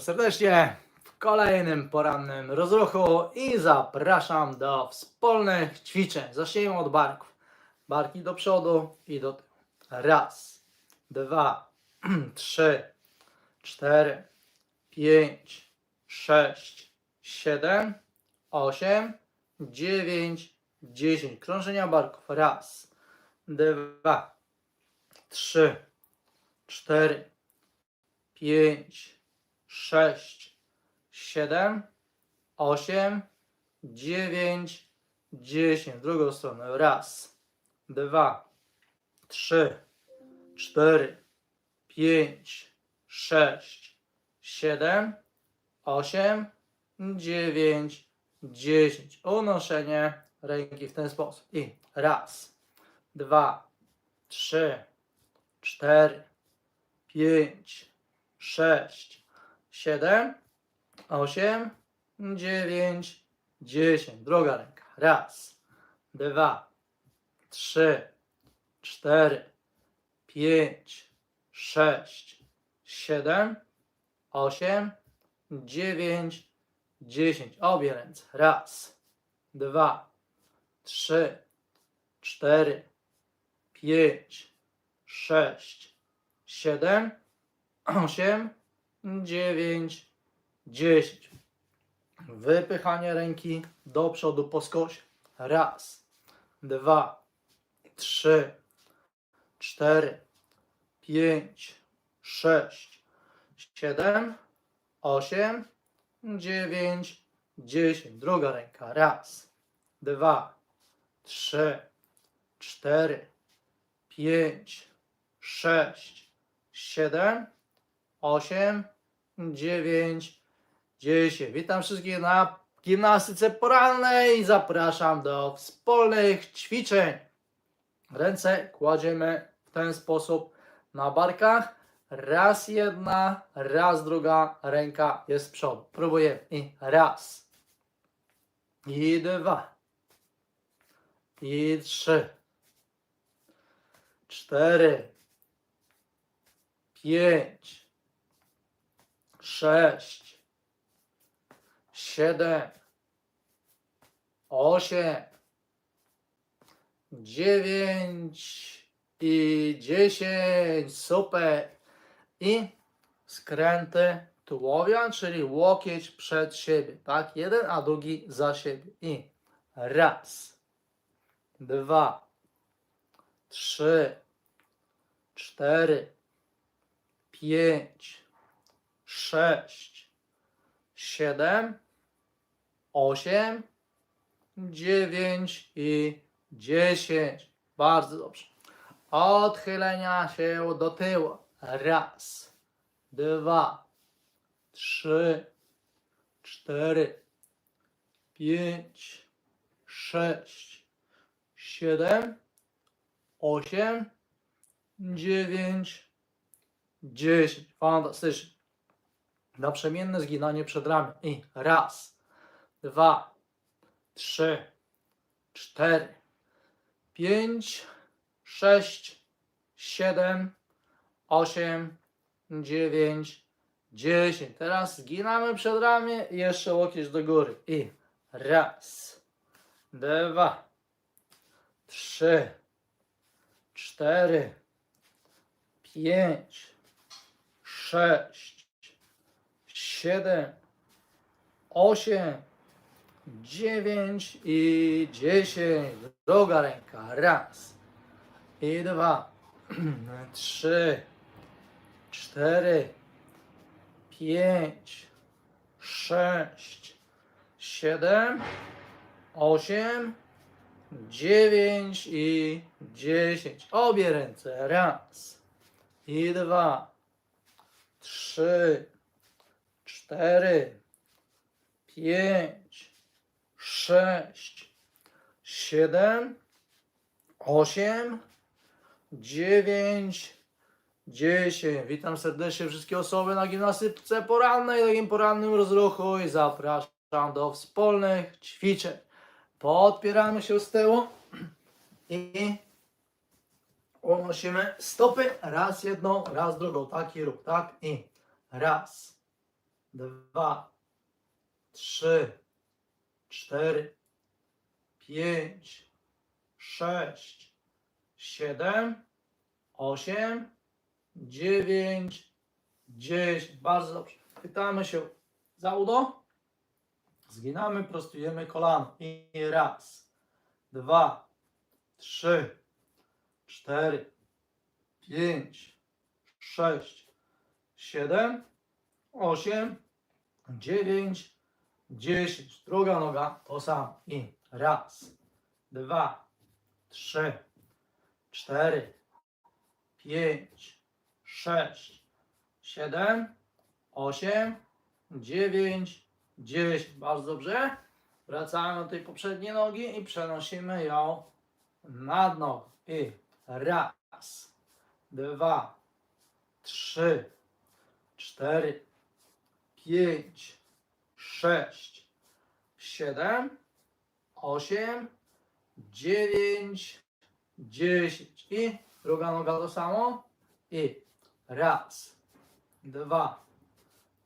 Serdecznie w kolejnym porannym rozruchu i zapraszam do wspólnych ćwiczeń. Zacznijmy od barków. Barki do przodu i do tyłu. Raz, dwa, trzy, cztery, pięć, sześć, siedem, osiem, dziewięć, dziesięć. Krążenia barków. Raz, dwa, trzy, cztery, pięć, sześć, siedem, osiem, dziewięć, dziesięć. W drugą stronę. Raz, dwa, trzy, cztery, pięć, sześć, siedem, osiem, dziewięć, dziesięć. Unoszenie ręki w ten sposób. I raz, dwa, trzy, cztery, pięć, sześć, siedem, osiem, dziewięć, dziesięć. Druga ręka. Raz, dwa, trzy, cztery, pięć, sześć, siedem, osiem, dziewięć, dziesięć. Obie ręce. Raz, dwa, trzy, cztery, pięć, sześć, siedem, osiem, dziewięć, dziesięć. Wypychanie ręki do przodu po skosie. Raz, dwa, trzy, cztery, pięć, sześć, siedem, osiem, dziewięć, dziesięć. Druga ręka. Raz, dwa, trzy, cztery, pięć, sześć, siedem, osiem, dziewięć, dziesięć. Witam wszystkich na gimnastyce porannej. Zapraszam do wspólnych ćwiczeń. Ręce kładziemy w ten sposób na barkach. Raz jedna, raz druga ręka jest z przodu. Próbujemy. I raz. I dwa. I trzy. Cztery. Pięć. Sześć. Siedem. Osiem. Dziewięć. I dziesięć. Super. I skręty tułowia, czyli łokieć przed siebie. Tak? Jeden, a drugi za siebie. I raz. Dwa. Trzy. Cztery. Pięć. Sześć. Siedem. Osiem. Dziewięć i dziesięć. Bardzo dobrze. Odchylenia się do tyłu. Raz, dwa, trzy, cztery, pięć, sześć, siedem, osiem, dziewięć, dziesięć. Fantastycznie. Naprzemienne zginanie przed ramię. I raz, dwa, trzy, cztery, pięć, sześć, siedem, osiem, dziewięć, dziesięć. Teraz zginamy przed ramię i jeszcze łokieć do góry. I raz, dwa, trzy, cztery, pięć, sześć, siedem, osiem, dziewięć i dziesięć. Druga ręka. Raz. I dwa, trzy, cztery, pięć, sześć, siedem, osiem, dziewięć i dziesięć. Obie ręce. Raz. I dwa, trzy, cztery, pięć, sześć, siedem, osiem, dziewięć, dziesięć. Witam serdecznie wszystkie osoby na gimnastyce porannej, takim porannym rozruchu i zapraszam do wspólnych ćwiczeń. Podpieramy się z tyłu i unosimy stopy raz jedną, raz drugą. Taki ruch, tak? I raz, dwa, trzy, cztery, pięć, sześć, siedem, osiem, dziewięć, dziesięć. Bardzo dobrze. Pytamy się za udo. Zginamy, prostujemy kolano. I raz, dwa, trzy, cztery, pięć, sześć, siedem, osiem, dziewięć, dziesięć. Druga noga to samo. I raz, dwa, trzy, cztery, pięć, sześć, siedem, osiem, dziewięć, dziesięć. Bardzo dobrze. Wracamy do tej poprzedniej nogi i przenosimy ją na dno. I raz, dwa, trzy, cztery, pięć, sześć, siedem, osiem, dziewięć, dziesięć. I druga noga to samo. I raz, dwa,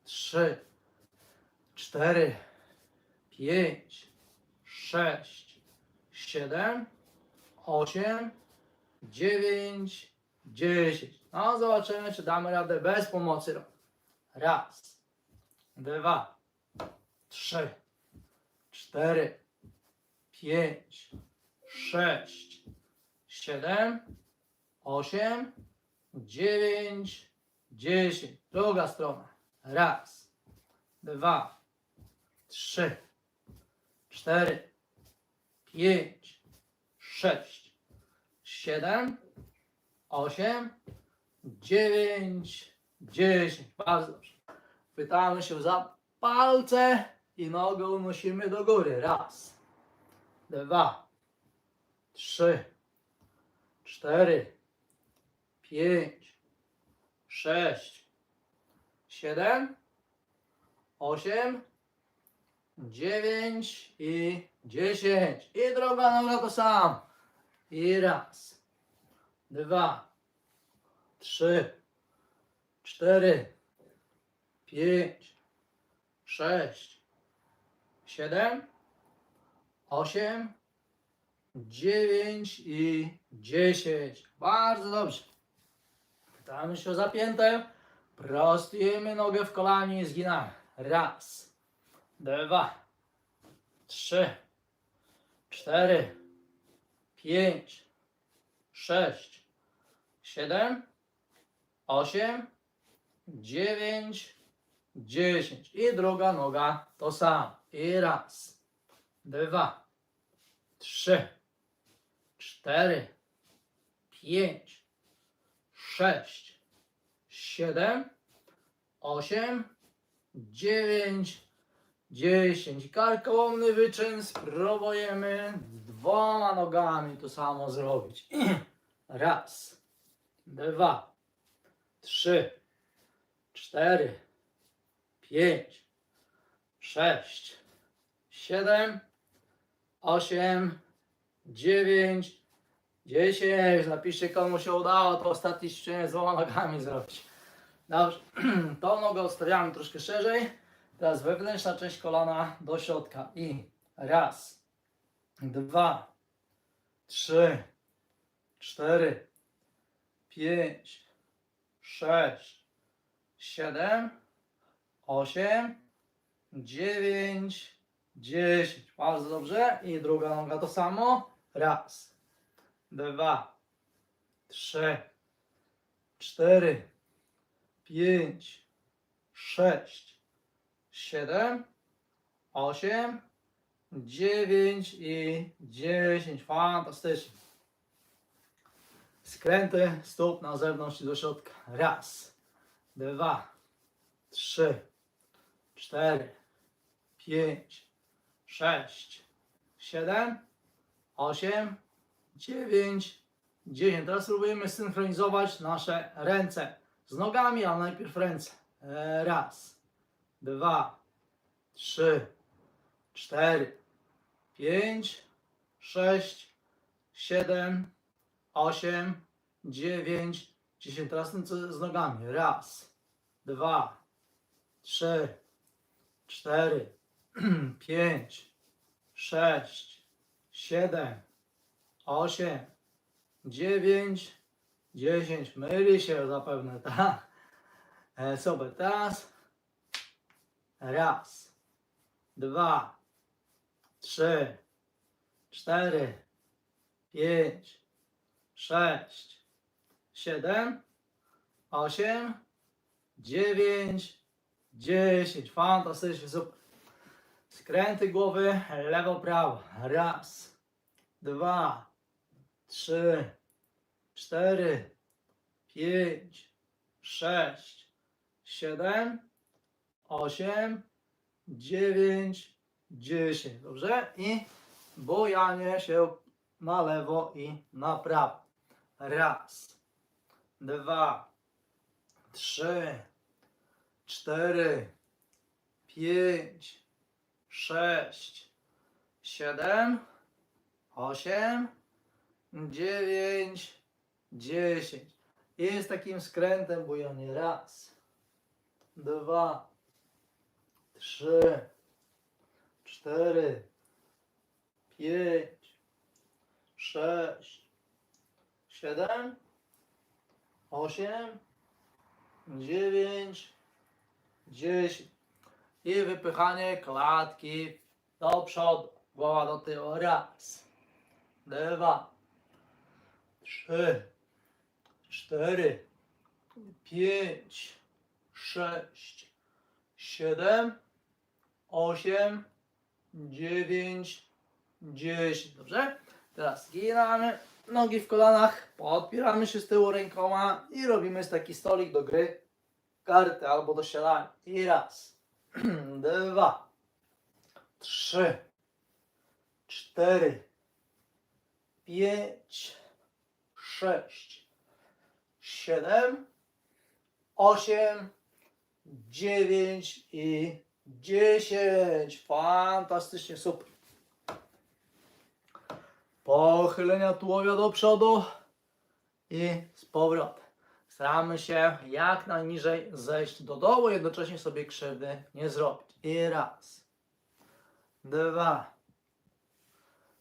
trzy, cztery, pięć, sześć, siedem, osiem, dziewięć, dziesięć. No zobaczymy, czy damy radę bez pomocy. Raz, dwa, trzy, cztery, pięć, sześć, siedem, osiem, dziewięć, dziesięć. Druga strona. Raz, dwa, trzy, cztery, pięć, sześć, siedem, osiem, dziewięć, dziesięć. Bardzo dobrze. Pytamy się za palce i nogę unosimy do góry. Raz, dwa, trzy, cztery, pięć, sześć, siedem, osiem, dziewięć i dziesięć. I droga noga to sam. I raz, dwa, trzy, cztery, pięć, sześć, siedem, osiem, dziewięć i dziesięć. Bardzo dobrze. Pytamy się o zapięte. Prostujemy nogę w kolanie i zginamy. Raz, dwa, trzy, cztery, pięć, sześć, siedem, osiem, dziewięć, dziesięć. I druga noga to samo. I raz, dwa, trzy, cztery, pięć, sześć, siedem, osiem, dziewięć, dziesięć. Karkołomny wyczyn spróbujemy dwoma nogami to samo zrobić. Raz, dwa, trzy, cztery, pięć, sześć, siedem, osiem, dziewięć, dziesięć. Napiszcie komu się udało to ostatnie ćwiczenie z dwoma nogami zrobić. Dobrze, tą nogę odstawiamy troszkę szerzej. Teraz wewnętrzna część kolana do środka. I raz, dwa, trzy, cztery, pięć, sześć, siedem, osiem, dziewięć, dziesięć. Bardzo dobrze. I druga noga to samo. Raz, dwa, trzy, cztery, pięć, sześć, siedem, osiem, dziewięć i dziesięć. Fantastycznie. Skręty stóp na zewnątrz i do środka. Raz, dwa, trzy, cztery, pięć, sześć, siedem, osiem, dziewięć, dziesięć. Teraz spróbujemy synchronizować nasze ręce z nogami, ale najpierw ręce. Raz, dwa, trzy, cztery, pięć, sześć, siedem, osiem, dziewięć, dziesięć. Teraz z nogami. Raz, dwa, trzy, cztery, pięć, sześć, siedem, osiem, dziewięć, dziesięć. Myli się zapewne, tak? Sobie teraz. Raz, dwa, trzy, cztery, pięć, sześć, siedem, osiem, dziewięć, dziesięć. Fantastycznie, super. Skręty głowy, lewo, prawo. Raz, dwa, trzy, cztery, pięć, sześć, siedem, osiem, dziewięć, dziesięć. Dobrze? I bojanie się na lewo i na prawo. Raz, dwa, trzy, cztery, pięć, sześć, siedem, osiem, dziewięć, dziesięć. I z takim skrętem bujanie. Raz, dwa, trzy, cztery, pięć, sześć, siedem, osiem, dziewięć, dziesięć. I wypychanie klatki do przodu, głowa do tyłu. Raz, dwa, trzy, cztery, pięć, sześć, siedem, osiem, dziewięć, dziesięć. Dobrze? Teraz zginamy nogi w kolanach, podpieramy się z tyłu rękoma i robimy taki stolik do gry karty albo do siadania. I raz, dwa, trzy, cztery, pięć, sześć, siedem, osiem, dziewięć i dziesięć. Fantastycznie, super. Pochylenia tułowia do przodu i z powrotem. Staramy się jak najniżej zejść do dołu, jednocześnie sobie krzywdy nie zrobić. I raz, dwa,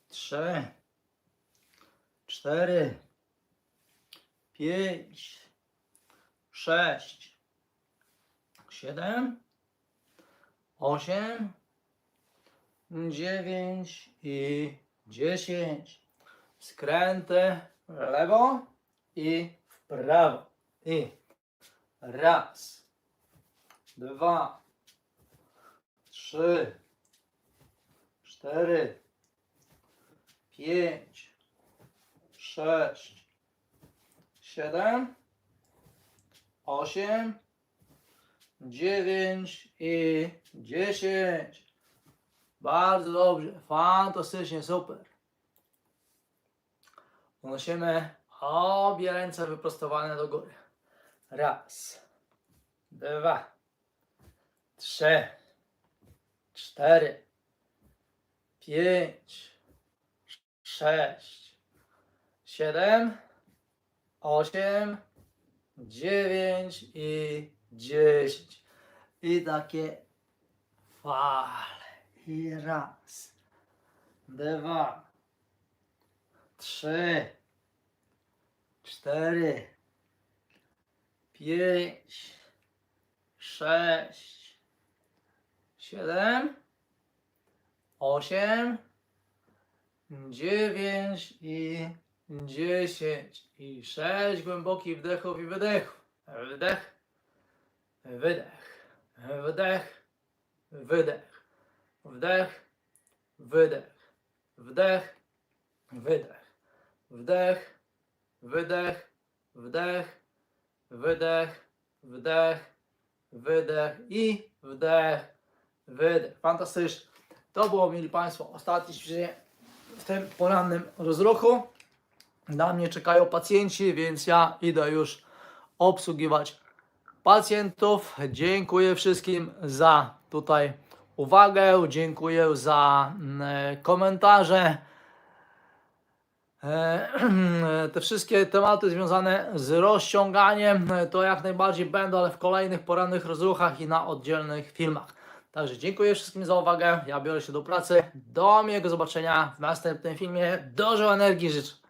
trzy, cztery, pięć, sześć, siedem, osiem, dziewięć i dziesięć. Skręty w lewo i w prawo. I raz, dwa, trzy, cztery, pięć, sześć, siedem, osiem, dziewięć i dziesięć. Bardzo dobrze, fantastycznie, super. Unosimy obie ręce wyprostowane do góry. Raz, dwa, trzy, cztery, pięć, sześć, siedem, osiem, dziewięć i dziesięć. I takie fale. I raz, dwa, trzy, cztery, pięć, sześć, siedem, osiem, dziewięć i dziesięć. I sześć głębokich wdechów i wydechów. Wdech, wydech, wdech, wydech, wdech, wydech, wdech, wydech, wdech, wydech, wdech, wydech, wdech, wydech i wdech, wydech. Fantastycznie. To było, mieli Państwo, ostatnie ćwiczenie w tym porannym rozruchu. Na mnie czekają pacjenci, więc ja idę już obsługiwać pacjentów. Dziękuję wszystkim za tutaj uwagę, dziękuję za mm, komentarze. E, Te wszystkie tematy związane z rozciąganiem e, to jak najbardziej będą, ale w kolejnych porannych rozruchach i na oddzielnych filmach. Także dziękuję wszystkim za uwagę. Ja biorę się do pracy. Do miłego zobaczenia w następnym filmie. Dużo energii życzę.